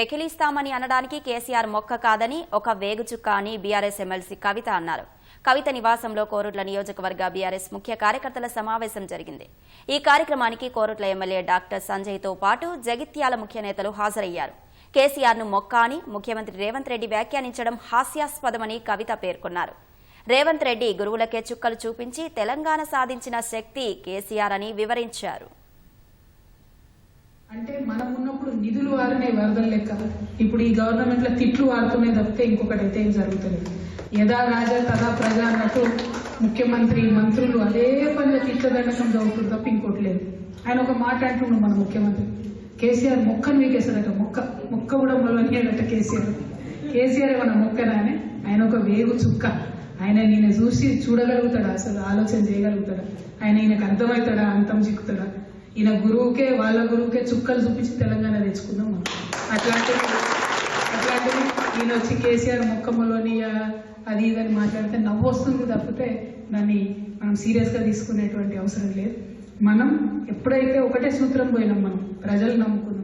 పెకిలిస్తామని అనడానికి కేసీఆర్ మొక్క కాదని ఒక వేగుచుక్క అని బీఆర్ఎస్ ఎమ్మెల్సీ కవిత అన్నారు. కవిత నివాసంలో కోరుట్ల నియోజకవర్గ బీఆర్ఎస్ ముఖ్య కార్యకర్తల సమావేశం జరిగింది. ఈ కార్యక్రమానికి కోరుట్ల ఎమ్మెల్యే డాక్టర్ సంజయ్తో పాటు జగిత్యాల ముఖ్య నేతలు హాజరయ్యారు. కేసీఆర్ను మొక్క అని ముఖ్యమంత్రి రేవంత్ రెడ్డి వ్యాఖ్యానించడం హాస్యాస్పదమని కవిత పేర్కొన్నారు. రేవంత్ రెడ్డి గురువులకే చుక్కలు చూపించి తెలంగాణ సాధించిన శక్తి కేసీఆర్ అని వివరించారు. మనం ఉన్నప్పుడు నిధులు వారినే వరదలు లెక్క. ఇప్పుడు ఈ గవర్నమెంట్లో తిట్లు వాడుతున్నాయి తప్పితే ఇంకొకటి అయితే ఏం జరుగుతుంది యథా రాజా తదా ప్రజ అన్నట్టు ముఖ్యమంత్రి మంత్రులు అదే పనిలో తిట్లదండకం చదువుతుంది తప్ప ఇంకోటి లేదు. ఆయన ఒక మాట అంటున్నాడు మన ముఖ్యమంత్రి. కేసీఆర్ మొక్కను వీకేశాడట మొక్క మొక్క కూడా మొలవనియాడట కేసీఆర్. కేసీఆర్ ఏమన్నా మొక్కరానే ఆయన? ఒక వేగు చుక్క. ఆయన నేను చూసి చూడగలుగుతాడా? అసలు ఆలోచన చేయగలుగుతాడా? ఆయన ఈయనకు అర్థమవుతాడా? అంతం చిక్కుతాడా? ఈయన గురువుకే వాళ్ళ గురువుకే చుక్కలు చూపించి తెలంగాణ తెచ్చుకుందాం మనం అట్లాంటివి అట్లాంటివి ఈయన వచ్చి కేసీఆర్ మొక్కమ్మలోని అది ఇదని మాట్లాడితే నవ్వు వస్తుంది తప్పితే దాన్ని మనం సీరియస్గా తీసుకునేటువంటి అవసరం లేదు. మనం ఎప్పుడైతే ఒకటే సూత్రం పోయినాం మనం ప్రజలు నమ్ముకున్నాం